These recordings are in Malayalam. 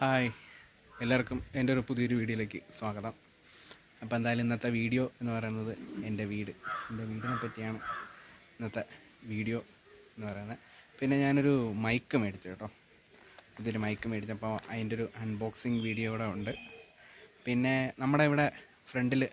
ഹായ്. എല്ലാവർക്കും എന്റെ ഒരു പുതിയൊരു വീഡിയോയിലേക്ക് സ്വാഗതം. അപ്പോൾ എന്തായാലും ഇന്നത്തെ വീഡിയോ എന്ന് പറയുന്നത് എന്റെ വീട്. എന്റെ വീടിനെ പറ്റിയാണ് ഇന്നത്തെ വീഡിയോ എന്ന് പറയുന്നത്. പിന്നെ ഞാനൊരു മൈക്ക് മേടിച്ചു കേട്ടോ. ഇതൊരു മൈക്ക് മേടിച്ചപ്പോൾ അതിന്റെ ഒരു അൺബോക്സിങ് വീഡിയോ ഇവിടെ ഉണ്ട്. പിന്നെ നമ്മുടെ ഇവിടെ ഫ്രണ്ടിൽ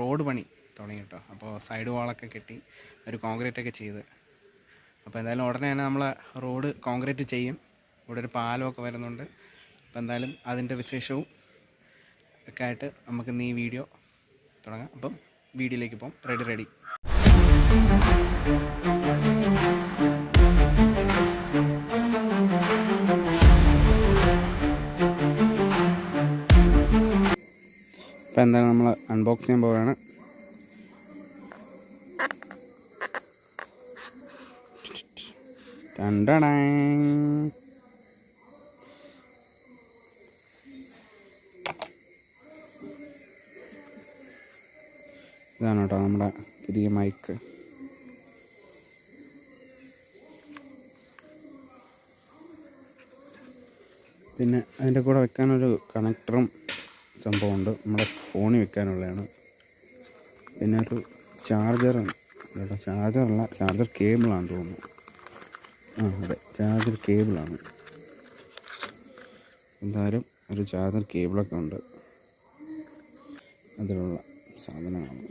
റോഡ് പണി തുടങ്ങി കേട്ടോ. അപ്പോൾ സൈഡ് വാളൊക്കെ കെട്ടി ഒരു കോൺക്രീറ്റ് ഒക്കെ ചെയ്ത്. അപ്പോൾ എന്തായാലും ഉടനെ തന്നെ നമ്മൾ റോഡ് കോൺക്രീറ്റ് ചെയ്യും. ഇവിടെ ഒരു പാലമൊക്കെ വരുന്നുണ്ട്. അപ്പോൾ എന്തായാലും അതിന്റെ വിശേഷവും ഒക്കെ ആയിട്ട് നമുക്ക് ഇന്ന് ഈ വീഡിയോ തുടങ്ങാം. അപ്പം വീഡിയോയിലേക്ക് പോകാം. Ready ready. ഇപ്പം എന്തായാലും നമ്മൾ അൺബോക്സ് ചെയ്യാൻ പോവുകയാണ്. രണ്ടടാ ഇതാണ് കേട്ടോ നമ്മുടെ പുതിയ മൈക്ക്. പിന്നെ അതിന്റെ കൂടെ വെക്കാനൊരു കണക്ടറും സംഭവമുണ്ട്. നമ്മുടെ ഫോണിൽ വെക്കാനുള്ളതാണ്. പിന്നെ ഒരു ചാർജറാണ് കേട്ടോ ചാർജറല്ല ചാർജർ കേബിളാണെന്ന് തോന്നുന്നു. ആ അതെ ചാർജർ കേബിളാണ്. എന്തായാലും ഒരു ചാർജർ കേബിളൊക്കെ ഉണ്ട്. അതിലുള്ള സാധനമാണ്.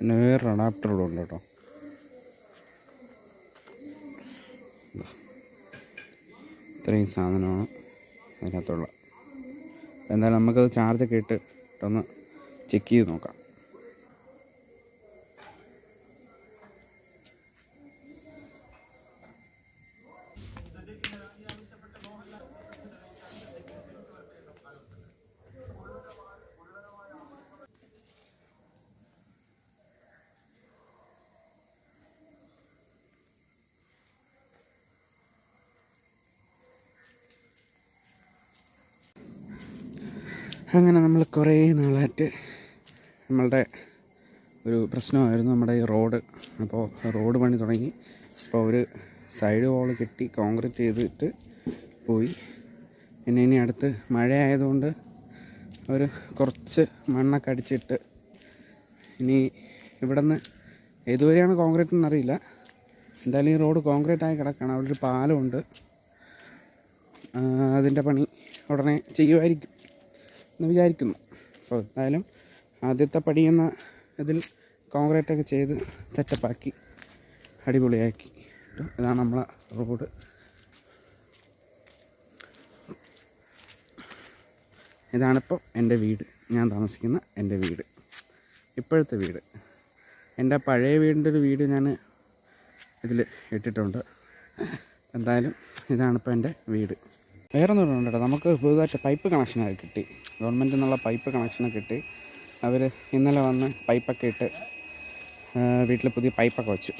പിന്നെ വേറൊരു അഡാപ്റ്റർ ഇവിടെ ഉണ്ട് കേട്ടോ. ഇത്രയും സാധനമാണ് അതിനകത്തുള്ള എന്തായാലും നമുക്കത് ചാർജൊക്കെ ഇട്ട് ഒന്ന് ചെക്ക് ചെയ്ത് നോക്കാം അങ്ങനെ നമ്മൾ കുറേ നാളായിട്ട് നമ്മളുടെ ഒരു പ്രശ്നമായിരുന്നു നമ്മുടെ ഈ റോഡ്. അപ്പോൾ റോഡ് പണി തുടങ്ങി. അപ്പോൾ ഒരു സൈഡ് വാൾ കെട്ടി കോൺക്രീറ്റ് ചെയ്തിട്ട് പോയി. പിന്നെ ഇനി അടുത്ത് മഴയായതുകൊണ്ട് അവർ കുറച്ച് മണ്ണൊക്കെ അടിച്ചിട്ട് ഇനി ഇവിടെ നിന്ന് ഏതുവരെയാണ് കോൺക്രീറ്റ് എന്നറിയില്ല എന്തായാലും ഈ റോഡ് കോൺക്രീറ്റ് ആയി കിടക്കണം അവിടെ ഒരു പാലമുണ്ട്. അതിന്റെ പണി ഉടനെ ചെയ്യുമായിരിക്കും. എന്ന് വിചാരിക്കുന്നു. അപ്പോൾ എന്തായാലും ആദ്യത്തെ പടി എന്ന ഇതിൽ കോൺക്രീറ്റൊക്കെ ചെയ്ത് സെറ്റപ്പാക്കി അടിപൊളിയാക്കി. ഇതാണ് നമ്മളെ റോഡ്. ഇതാണിപ്പോൾ എന്റെ വീട്. ഞാൻ താമസിക്കുന്ന എന്റെ വീട്. ഇപ്പോഴത്തെ വീട്. എന്റെ പഴയ വീടിന്റെ ഒരു വീട് ഞാൻ ഇതിൽ ഇട്ടിട്ടുണ്ട്. എന്തായാലും ഇതാണിപ്പോൾ എന്റെ വീട്. വേറെ ഒന്നും ഉണ്ട് കേട്ടോ. നമുക്ക് പുതുതായിട്ട് പൈപ്പ് കണക്ഷനൊക്കെ കിട്ടി. ഗവൺമെന്റിൽ നിന്നുള്ള പൈപ്പ് കണക്ഷനൊക്കെ കിട്ടി. അവർ ഇന്നലെ വന്ന് പൈപ്പൊക്കെ ഇട്ട് വീട്ടിൽ പുതിയ പൈപ്പൊക്കെ വെച്ചു.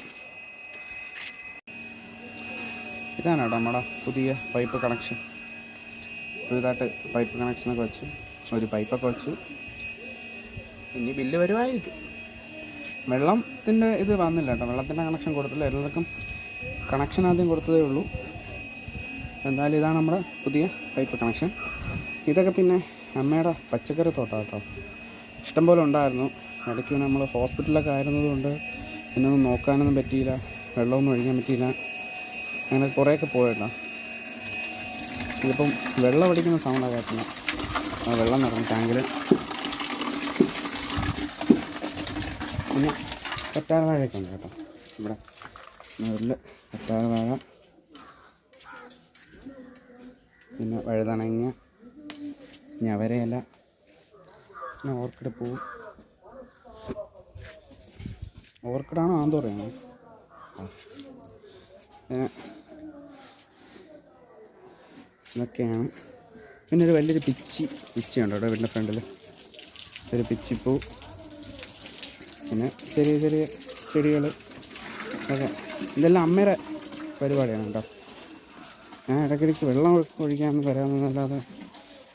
ഇതാണ് കേട്ടോ നമ്മുടെ പുതിയ പൈപ്പ് കണക്ഷൻ പുതുതായിട്ട് പൈപ്പ് കണക്ഷനൊക്കെ വെച്ചു. ഒരു പൈപ്പൊക്കെ വെച്ചു. ഇനി ബില്ല് വരുമായിരിക്കും. വെള്ളത്തിന്റെ ഇത് വന്നില്ല കേട്ടോ. വെള്ളത്തിന്റെ കണക്ഷൻ കൊടുത്തില്ല. എല്ലാവർക്കും കണക്ഷൻ ആദ്യം കൊടുത്തതേ ഉള്ളൂ. എന്തായാലും ഇതാണ് നമ്മുടെ പുതിയ പൈപ്പ് കണക്ഷൻ. ഇതൊക്കെ പിന്നെ അമ്മയുടെ പച്ചക്കറി തോട്ടാട്ടോ ഇഷ്ടംപോലെ ഉണ്ടായിരുന്നു. ഇടയ്ക്ക് നമ്മൾ ഹോസ്പിറ്റലൊക്കെ ആയിരുന്നതുകൊണ്ട് പിന്നെ ഒന്നും നോക്കാനൊന്നും പറ്റിയില്ല. വെള്ളമൊന്നും ഒഴിക്കാൻ പറ്റിയില്ല. അങ്ങനെ കുറേയൊക്കെ പോയിട്ടോ ഇതിപ്പം വെള്ളം അടിക്കുന്ന സൗണ്ടാണ് കേട്ടില്ല ആ വെള്ളം നിറഞ്ഞു ടാങ്കിൽ പിന്നെ കറ്റാറ വാഴയൊക്കെ ഉണ്ട് കേട്ടോ. ഇവിടെ നെല്ല് കറ്റാർ വാഴ പിന്നെ വഴുതണങ്ങ ഞവരയില പിന്നെ ഓർക്കിഡ് പൂവ് ഓർക്കിഡാണോ ആന്തോ പറയുന്നത് ആ. പിന്നെ ഇതൊക്കെയാണ്. പിന്നെ ഒരു വലിയൊരു പിച്ചി പിച്ചി അവിടെ വീടിന്റെ ഫ്രണ്ടിൽ? ഒരു പിച്ചിപ്പൂ. പിന്നെ ചെറിയ ചെറിയ ചെടികൾ. ഇതെല്ലാം അമ്മയുടെ പരിപാടിയാണ് കേട്ടോ. ഞാൻ ഇടയ്ക്കിടയ്ക്ക് വെള്ളം ഒഴിക്കാമെന്ന് വരാമെന്നല്ലാതെ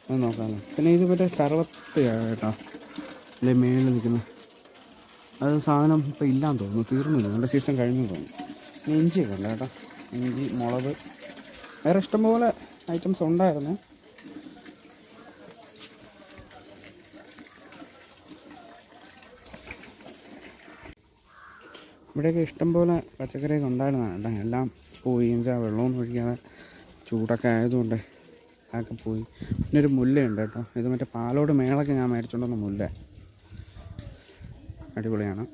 അത് നോക്കാമല്ലോ പിന്നെ ഇത് മറ്റേ സർവത്ത് കേട്ടോ. അല്ലെ മേളിൽ നിൽക്കുന്ന. അത് സാധനം ഇപ്പോൾ ഇല്ലാന്ന് തോന്നുന്നു. തീർന്നു നല്ല സീസൺ കഴിഞ്ഞു തോന്നുന്നു. ഇഞ്ചി ഇഞ്ചിയൊക്കെ ഉണ്ട് കേട്ടോ. ഇഞ്ചി മുളക്. വേറെ ഇഷ്ടംപോലെ ഐറ്റംസ് ഉണ്ടായിരുന്നു. ഇവിടെയൊക്കെ ഇഷ്ടംപോലെ പച്ചക്കറിയൊക്കെ ഉണ്ടായിരുന്നതാണ് കേട്ടോ. എല്ലാം പോയി വെള്ളമൊന്നും ഒഴിക്കാതെ ചൂടൊക്കെ ആയതുകൊണ്ട് അതൊക്കെ പോയി. പിന്നെ ഒരു മുല്ലയുണ്ട് കേട്ടോ. ഇത് മറ്റേ പാലോട് മേളൊക്കെ ഞാൻ മേടിച്ചുകൊണ്ടുവന്ന മുല്ല. അടിപൊളിയാണ്.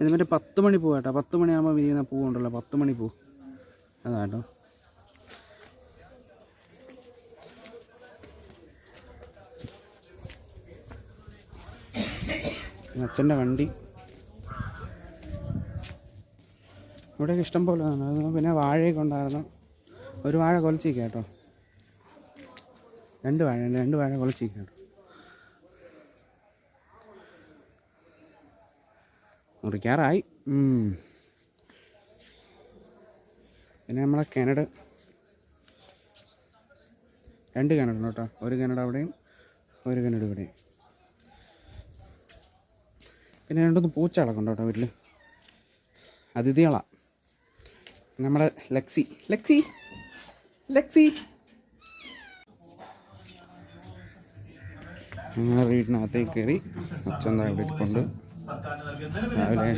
ഇത് മറ്റേ പത്ത് മണി പൂ കേട്ടോ. പത്ത് മണിയാകുമ്പോൾ വിരിയുന്ന പൂ ഉണ്ടല്ലോ. പത്ത് മണി പൂ. അതാ കേട്ടോ. പിന്നെ അച്ഛന്റെ വണ്ടി. ഇവിടെയൊക്കെ ഇഷ്ടം പോലെ ആണ് പിന്നെ വാഴയൊക്കെ ഉണ്ടായിരുന്നു. ഒരു വാഴ കൊലച്ചിരിക്കുക കേട്ടോ. രണ്ട് വാഴ രണ്ട് വാഴ കൊലച്ചിരിക്കുക കേട്ടോ. മുറിക്കാറായി. പിന്നെ നമ്മളെ കിണട് രണ്ട് കിണറുണ്ട് കേട്ടോ. ഒരു കിണട് അവിടെയും ഒരു കിണട് ഇവിടെയും. പിന്നെ രണ്ടൊന്ന് പൂച്ചകളൊക്കെ ഉണ്ടോ കേട്ടോ വീട്ടിൽ അതിഥികളാ. നമ്മുടെ ലക്സി. ലക്സി. ലക്സി. ഞങ്ങൾ വീടിനകത്തേക്ക് കയറി അച്ഛൻ ഇവിടെ കൊണ്ട് രാവിലെ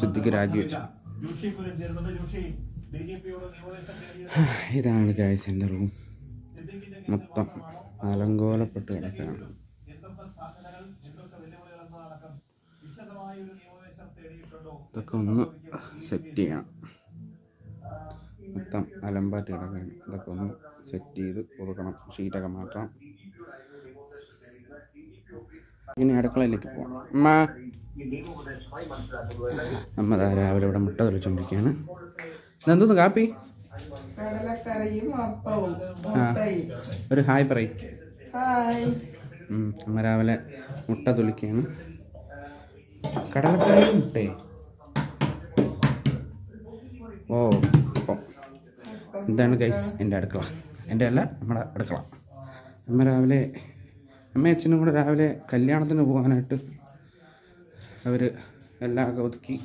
സിദ്ദിഖ് രാജിവെച്ചു. ഇതാണ് ഗായ്സ് എന്റെ റൂം മൊത്തം അലങ്കോലപ്പെട്ട് കിടക്കുകയാണ്. ഇതൊക്കെ ഒന്ന് സെറ്റ് ചെയ്യണം മൊത്തം അലമ്പാറ്റ് കിടക്കുകയാണ് ഇതൊക്കെ ഒന്ന് സെറ്റ് ചെയ്ത് കൊടുക്കണം. ഷീറ്റൊക്കെ മാറ്റണം. ഇനി അടുക്കളയിലേക്ക് പോകണം അമ്മ. അമ്മ രാവിലെ ഇവിടെ മുട്ട തെളിച്ചോണ്ടിരിക്കുകയാണ്. ഇതെന്തോന്ന് കാപ്പി? ഒരു ഹായ് പറയും. അമ്മ രാവിലെ മുട്ട തൊലിക്കുകയാണ് കടലക്കറിയും ഓ ഓ അപ്പം ഇതാണ് ഗൈസ് എന്റെ അടുക്കള. എന്റെ അല്ല നമ്മുടെ അടുക്കള. അമ്മ രാവിലെ അമ്മ അച്ഛനും കൂടെ രാവിലെ കല്യാണത്തിന് പോകാനായിട്ട് അവർ എല്ലാം ഒതുക്കി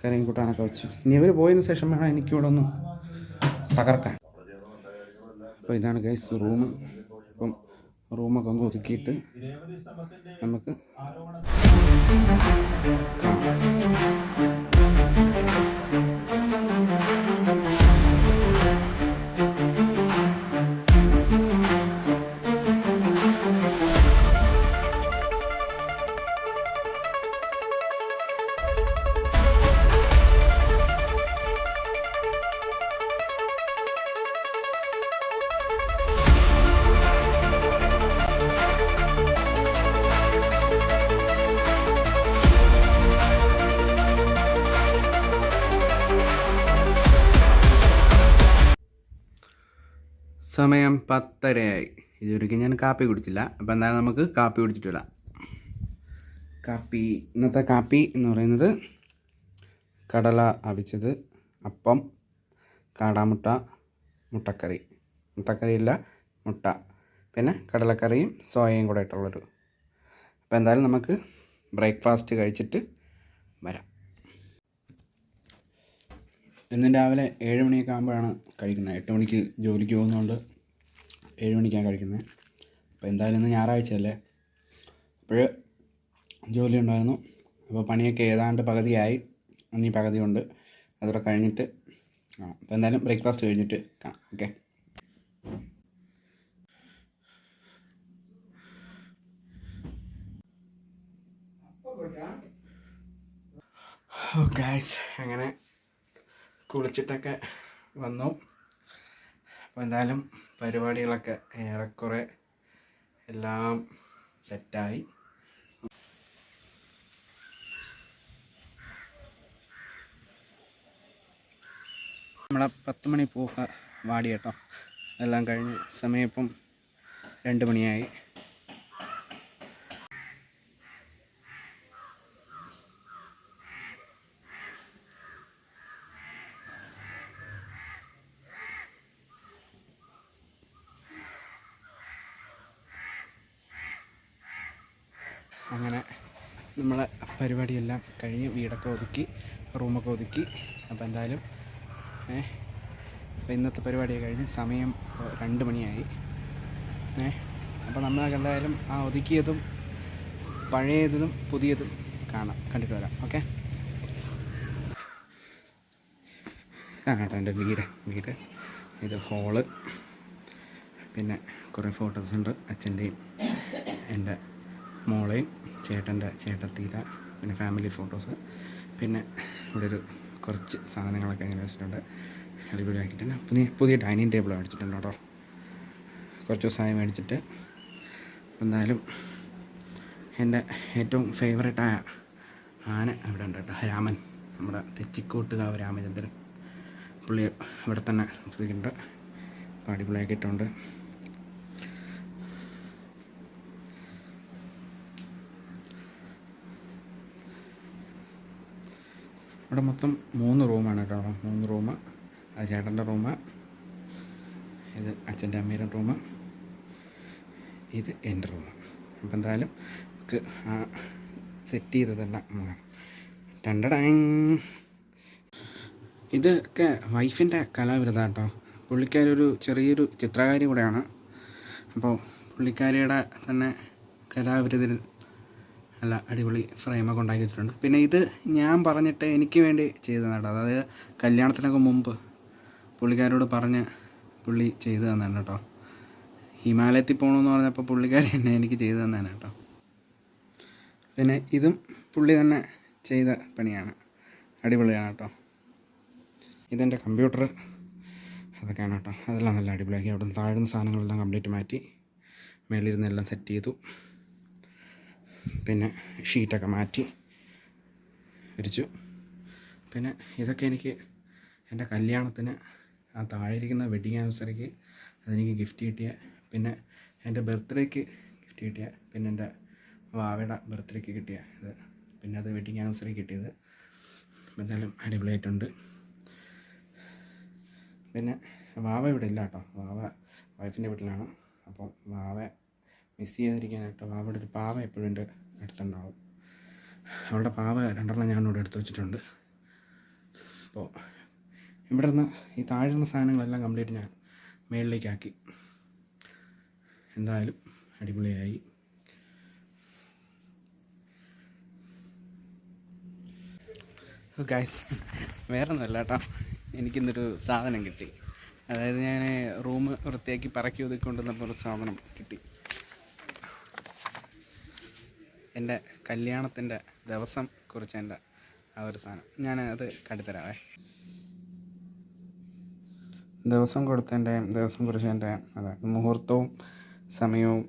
കരയും കൂട്ടാനൊക്കെ വെച്ചു. ഇനി അവർ പോയതിന് ശേഷം വേണം എനിക്കിവിടെ ഒന്ന് തകർക്കാൻ. അപ്പോൾ ഇതാണ് ഗൈസ് റൂം ഇപ്പം റൂമൊക്കെ ഒന്ന് ഒതുക്കിയിട്ട് നമുക്ക് Come on. പത്തരയായി. ഇതുവരെയ്ക്ക് ഞാൻ കാപ്പി കുടിച്ചില്ല. അപ്പോൾ എന്തായാലും നമുക്ക് കാപ്പി കുടിച്ചിട്ട് കാപ്പി ഇന്നത്തെ കാപ്പി എന്ന് പറയുന്നത് കടല അവിച്ചത് അപ്പം കാടാമുട്ട മുട്ടക്കറി. മുട്ടക്കറിയില്ല മുട്ട. പിന്നെ കടലക്കറിയും സോയയും കൂടെ ഇട്ടുള്ളൊരു അപ്പോൾ എന്തായാലും നമുക്ക് ബ്രേക്ക്ഫാസ്റ്റ് കഴിച്ചിട്ട് വരാം. ഇന്ന് രാവിലെ ഏഴ് മണിയൊക്കെ ആകുമ്പോഴാണ് കഴിക്കുന്നത്. എട്ട് മണിക്ക് ജോലിക്ക് പോകുന്നതുകൊണ്ട് ഏഴ് മണിക്കാണ് കഴിക്കുന്നത് അപ്പോൾ എന്തായാലും ഇന്ന് ഞായറാഴ്ചയല്ലേ അപ്പോൾ ജോലി ഉണ്ടായിരുന്നു. അപ്പോൾ പണിയൊക്കെ ഏതാണ്ട് പകുതിയായി. ഇനി പകുതിയുണ്ട് അതോടെ കഴിഞ്ഞിട്ട് കാണാം. അപ്പോൾ എന്തായാലും ബ്രേക്ക്ഫാസ്റ്റ് കഴിഞ്ഞിട്ട് കാണാം. ഓക്കെ. ഗായ്സ് അങ്ങനെ കുളിച്ചിട്ടൊക്കെ വന്നു. അപ്പോൾ എന്തായാലും പരിപാടികളൊക്കെ ഏറെക്കുറെ എല്ലാം സെറ്റായി. നമ്മളെ പത്ത് മണി പൂക്ക വാടി കേട്ടോ എല്ലാം കഴിഞ്ഞ് സമയം ഇപ്പം രണ്ട് മണിയായി അങ്ങനെ നമ്മളെ പരിപാടിയെല്ലാം കഴിഞ്ഞ് വീടൊക്കെ ഒതുക്കി റൂമൊക്കെ ഒതുക്കി. അപ്പോൾ എന്തായാലും അപ്പോൾ ഇന്നത്തെ പരിപാടിയൊക്കെ കഴിഞ്ഞ് സമയം ഇപ്പോൾ രണ്ട് മണിയായി. ഏ അപ്പോൾ നമ്മളൊക്കെ എന്തായാലും ആ ഒതുക്കിയതും പഴയതും പുതിയതും കാണാം കണ്ടിട്ട് വരാം. ഓക്കെ? ഇതാണ് കേട്ടോ എന്റെ വീട് വീട്. ഇത് ഹോൾ. പിന്നെ കുറേ ഫോട്ടോസ് ഉണ്ട് അച്ഛന്റെയും എന്റെ മോളെയും ചേട്ടന്റെ ചേട്ടത്തീര പിന്നെ ഫാമിലി ഫോട്ടോസ് പിന്നെ ഇവിടെ ഒരു കുറച്ച് സാധനങ്ങളൊക്കെ ഇങ്ങനെ വെച്ചിട്ടുണ്ട്. അടിപൊളിയാക്കിയിട്ടുണ്ട് പുതിയ പുതിയ ഡൈനിങ് ടേബിൾ മേടിച്ചിട്ടുണ്ട് കേട്ടോ. കുറച്ച് ദിവസമായി മേടിച്ചിട്ട്. എന്തായാലും എന്റെ ഏറ്റവും ഫേവറേറ്റായ ആന ഇവിടെ ഉണ്ട് കേട്ടോ. രാമൻ നമ്മുടെ തെച്ചിക്കോട്ടുകാവ് രാമചന്ദ്രൻ. പുള്ളി ഇവിടെ തന്നെ താമസിക്കുന്നുണ്ട്. അടിപൊളിയാക്കിയിട്ടുണ്ട്. ഇവിടെ മൊത്തം മൂന്ന് റൂമാണ് കേട്ടോ. മൂന്ന് റൂം അത് ചേട്ടന്റെ റൂം ഇത് അച്ഛന്റെ അമ്മയുടെ റൂം ഇത് എന്റെ റൂം. അപ്പോൾ എന്തായാലും നമുക്ക് ആ സെറ്റ് ചെയ്തതെല്ലാം നോക്കാം രണ്ടടാങ് ഇതൊക്കെ വൈഫിന്റെ കലാവിരുദ്ധ കേട്ടോ. പുള്ളിക്കാരൊരു ചെറിയൊരു ചിത്രകാരി കൂടെയാണ്. അപ്പോൾ പുള്ളിക്കാരിയുടെ തന്നെ കലാവിരുതിൽ നല്ല അടിപൊളി ഫ്രെയിമൊക്കെ ഉണ്ടാക്കി വെച്ചിട്ടുണ്ട് പിന്നെ ഇത് ഞാൻ പറഞ്ഞിട്ട് എനിക്ക് വേണ്ടി ചെയ്തതാണ് കേട്ടോ. അതായത് കല്യാണത്തിനൊക്കെ മുമ്പ് പുള്ളിക്കാരോട് പറഞ്ഞ് പുള്ളി ചെയ്തു തന്നാണ് കേട്ടോ. ഹിമാലയത്തിൽ പോകണമെന്ന് പറഞ്ഞപ്പോൾ പുള്ളിക്കാരി തന്നെ എനിക്ക് ചെയ്തു തന്നാണ് കേട്ടോ. പിന്നെ ഇതും പുള്ളി തന്നെ ചെയ്ത പണിയാണ്. അടിപൊളിയാണ് കേട്ടോ. ഇതെന്റെ കമ്പ്യൂട്ടർ അതൊക്കെയാണ് കേട്ടോ. അതെല്ലാം നല്ല അടിപൊളിയാക്കി. അവിടെ താഴ്ന്ന സാധനങ്ങളെല്ലാം കംപ്ലീറ്റ് മാറ്റി മേളിരുന്നെല്ലാം സെറ്റ് ചെയ്തു. പിന്നെ ഷീറ്റൊക്കെ മാറ്റി വിരിച്ചു. പിന്നെ ഇതൊക്കെ എനിക്ക് എന്റെ കല്യാണത്തിന് ആ താഴെ ഇരിക്കുന്ന വെഡിങ് ആനിവേഴ്സറിക്ക് അതെനിക്ക് ഗിഫ്റ്റ് കിട്ടിയ പിന്നെ എന്റെ ബർത്ത്ഡേക്ക് ഗിഫ്റ്റ് കിട്ടിയ പിന്നെ എന്റെ വാവയുടെ ബർത്ത്ഡേക്ക് കിട്ടിയ ഇത്. പിന്നെ അത് വെഡിങ് ആനിവേഴ്സറി കിട്ടിയത്. എന്തായാലും അടിപൊളിയായിട്ടുണ്ട്. പിന്നെ വാവ ഇവിടെ ഇല്ല കേട്ടോ. വാവ വൈഫിന്റെ വീട്ടിലാണ്. അപ്പം വാവ മിസ് ചെയ്യാതിരിക്കാനായിട്ട് വാവയുടെ ഒരു പാവ എപ്പോഴും എന്റെ അടുത്തുണ്ടാവും. അവളുടെ പാവ രണ്ടെണ്ണം ഞാൻ ഇവിടെ എടുത്ത് വെച്ചിട്ടുണ്ട്. അപ്പോൾ ഇവിടെ നിന്ന് ഈ താഴ്ന്ന സാധനങ്ങളെല്ലാം കംപ്ലീറ്റ് ഞാൻ മേളിലേക്കാക്കി. എന്തായാലും അടിപൊളിയായി. ഗൈസ് വേറെ ഒന്നുമല്ല കേട്ടോ. എനിക്കിന്നൊരു സാധനം കിട്ടി. അതായത് ഞാൻ റൂം വൃത്തിയാക്കി പറക്കി ഒതുക്കി കൊണ്ടുവന്നപ്പോൾ ഒരു സാധനം കിട്ടി. എന്റെ കല്യാണത്തിന്റെ ദിവസം കുറിച്ച് എന്റെ ആ ഒരു സാധനം. ഞാൻ അത് കാട്ടിത്തരാവേ ദിവസം കൊടുത്തതിന്റെ ദിവസം കുറിച്ചതിന്റെ അതെ മുഹൂർത്തവും സമയവും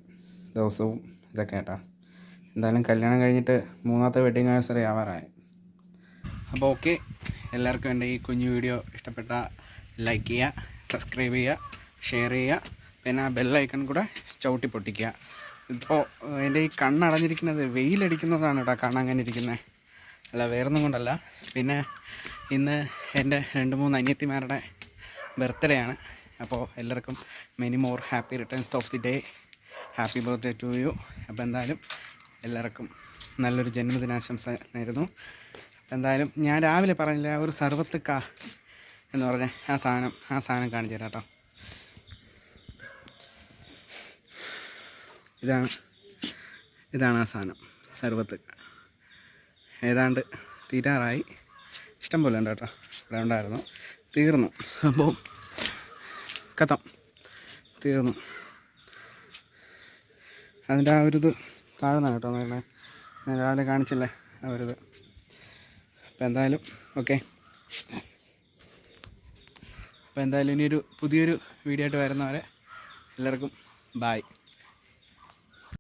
ദിവസവും ഇതൊക്കെ കേട്ടോ. എന്തായാലും കല്യാണം കഴിഞ്ഞിട്ട് മൂന്നാമത്തെ വെഡിങ് ആനിവേഴ്സറി ആവാറായി. അപ്പോൾ ഓക്കെ എല്ലാവർക്കും എന്റെ ഈ കുഞ്ഞു വീഡിയോ ഇഷ്ടപ്പെട്ട ലൈക്ക് ചെയ്യുക സബ്സ്ക്രൈബ് ചെയ്യുക ഷെയർ ചെയ്യുക പിന്നെ ആ ബെല്ലൈക്കൺ കൂടെ ചവിട്ടി പൊട്ടിക്കുക. ഇപ്പോൾ എന്റെ ഈ കണ്ണടഞ്ഞിരിക്കുന്നത് വെയിലടിക്കുന്നതാണ് കേട്ടോ കണ്ണങ്ങനെ ഇരിക്കുന്നത് അല്ല വേറൊന്നും കൊണ്ടല്ല. പിന്നെ ഇന്ന് എന്റെ രണ്ട് മൂന്ന് അനിയത്തിമാരുടെ ബർത്ത്ഡേ ആണ് അപ്പോൾ എല്ലാവർക്കും many more happy returns of the day happy birthday to you അപ്പോൾ എന്തായാലും എല്ലാവർക്കും നല്ലൊരു ജന്മദിനാശംസ നേരുന്നു. എന്തായാലും ഞാൻ രാവിലെ പറഞ്ഞില്ല ഒരു സർവത്ത് കാ എന്ന് പറഞ്ഞ ആ സാധനം ആ സാധനം കാണിച്ചു തരാം കേട്ടോ. ഇതാണ്. ഇതാണ് ആ സാധനം. സർവത്ത്. ഏതാണ്ട് തീരാറായി. ഇഷ്ടം പോലെ ഉണ്ട് കേട്ടോ. ഇവിടെ ഉണ്ടായിരുന്നു. തീർന്നു. അപ്പോൾ കഥം. തീർന്നു. അതിന്റെ ആ ഒരു ഇത് താഴ്ന്ന കേട്ടോ നോക്കണേ ഞാൻ രാവിലെ കാണിച്ചില്ലേ ആ ഒരു ഇത് അപ്പോൾ എന്തായാലും ഓക്കെ. അപ്പോൾ എന്തായാലും ഇനിയൊരു പുതിയൊരു വീഡിയോ ആയിട്ട് വരുന്നവരെ എല്ലാവർക്കും ബായ്